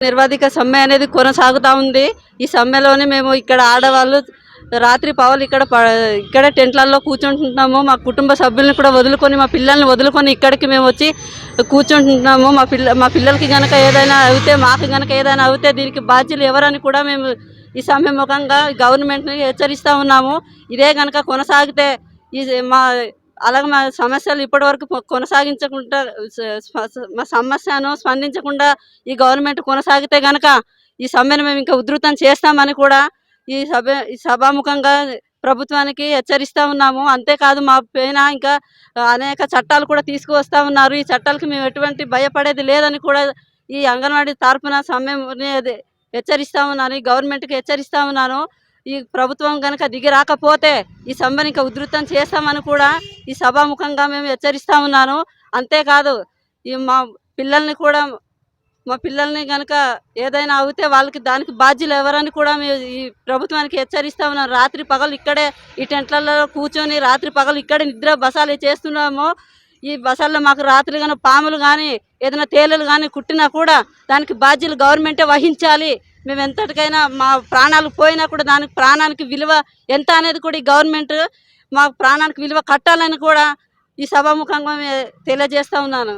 నిర్వాధిక సమ్మె అనేది కొనసాగుతా ఉంది. ఈ సమ్మెలోనే మేము ఇక్కడ ఆడవాళ్ళు రాత్రి పవలు ఇక్కడ ప- ఇక్కడ టెంట్లలో కూర్చుంటున్నాము. మా కుటుంబ సభ్యులను కూడా వదులుకొని మా పిల్లల్ని వదులుకొని ఇక్కడికి మేము వచ్చి కూర్చుంటున్నాము. మా పిల్ల మా పిల్లలకి కనుక ఏదైనా అవుతే మాకు కనుక ఏదైనా అవుతే దీనికి బాధ్యులు ఎవరని కూడా మేము ఈ సమ్మె ముఖంగా గవర్నమెంట్ని హెచ్చరిస్తూ ఉన్నాము. ఇదే కనుక కొనసాగితే ఈ మా అలాగే మా సమస్యలు ఇప్పటివరకు వరకు కొనసాగించకుండా మా సమస్యను స్పందించకుండా ఈ గవర్నమెంట్ కొనసాగితే గనక ఈ సమ్మెను మేము ఇంకా ఉధృతం చేస్తామని కూడా ఈ సభ ఈ సభాముఖంగా ప్రభుత్వానికి హెచ్చరిస్తూ ఉన్నాము. అంతేకాదు మా పైన ఇంకా అనేక చట్టాలు కూడా తీసుకువస్తూ ఉన్నారు. ఈ చట్టాలకి మేము ఎటువంటి భయపడేది లేదని కూడా ఈ అంగన్వాడీ తరపున సమ్మె హెచ్చరిస్తా ఉన్నాను. ఈ గవర్నమెంట్కి హెచ్చరిస్తా ఉన్నాను. ఈ ప్రభుత్వం కనుక దిగి రాకపోతే ఈ సమ్మెను ఇంకా ఉధృతం చేస్తామని కూడా ఈ సభాముఖంగా మేము హెచ్చరిస్తా ఉన్నాను. అంతేకాదు ఈ మా పిల్లల్ని కూడా మా పిల్లల్ని కనుక ఏదైనా అవుతే వాళ్ళకి దానికి బాధ్యులు ఎవరని కూడా మేము ఈ ప్రభుత్వానికి హెచ్చరిస్తా ఉన్నాం. రాత్రి పగలు ఇక్కడే ఈ టెంట్లలో కూర్చొని రాత్రి పగలు ఇక్కడే నిద్ర బసాలు చేస్తున్నాము ఈ బసాల్లో మాకు రాత్రి కానీ పాములు కానీ ఏదైనా తేలులు కానీ కుట్టినా కూడా దానికి బాధ్యులు గవర్నమెంటే వహించాలి. మేము ఎంతటికైనా మా ప్రాణాలు పోయినా కూడా దానికి ప్రాణానికి విలువ ఎంత అనేది కూడా ఈ గవర్నమెంట్ మా ప్రాణానికి విలువ కట్టాలని కూడా ఈ సభాముఖంగా తెలియజేస్తా ఉన్నాను.